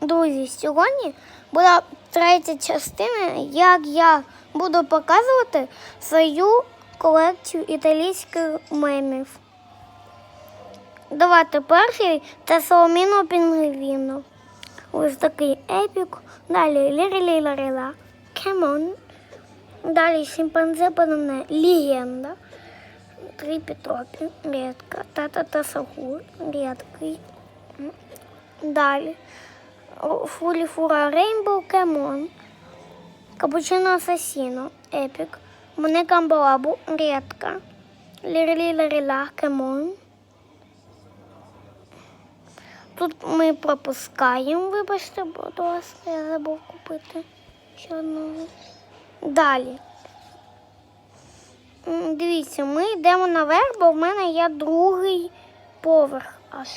Друзі, сьогодні буде третя частина, як я буду показувати свою колекцію італійських мемів. Давайте перший це Соломіно Пінгвіно. Ось такий епік. Далі лірі ларила Кемон. Далі шимпанзе банане Легенда. Три Петропі, рідка. Тата та Сагур, рідкий. Далі. Фулі Фура Рейнбоу Кемон. Капучино Асасіно, Епік. Моне Камбалабу, рідка. Лірі Ларіла Кемон. Тут ми пропускаємо, вибачте, будь ласка, я забув купити ще одного. Далі. Дивіться, ми йдемо наверх, бо в мене є другий поверх аж.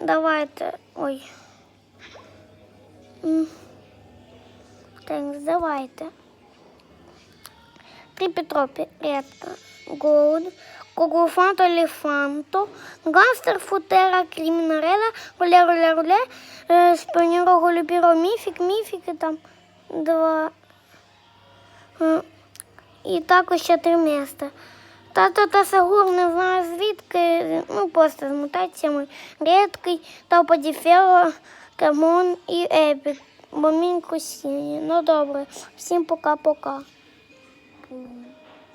Давайте. Ой. Так, давайте. Три Петропі, редка, голд, когофанто, елефанто, гангстер, футера, кримінарела, руле, руле, руле, спаніро, голюбіро, міфік, міфіки там два. І також ще три міста. Тато та Сагур не знаю звідки, ну просто з мутаціями. Рідкий, Топодіферо, Камон і Епік. Бо він косіння. Ну добре, всім пока-пока.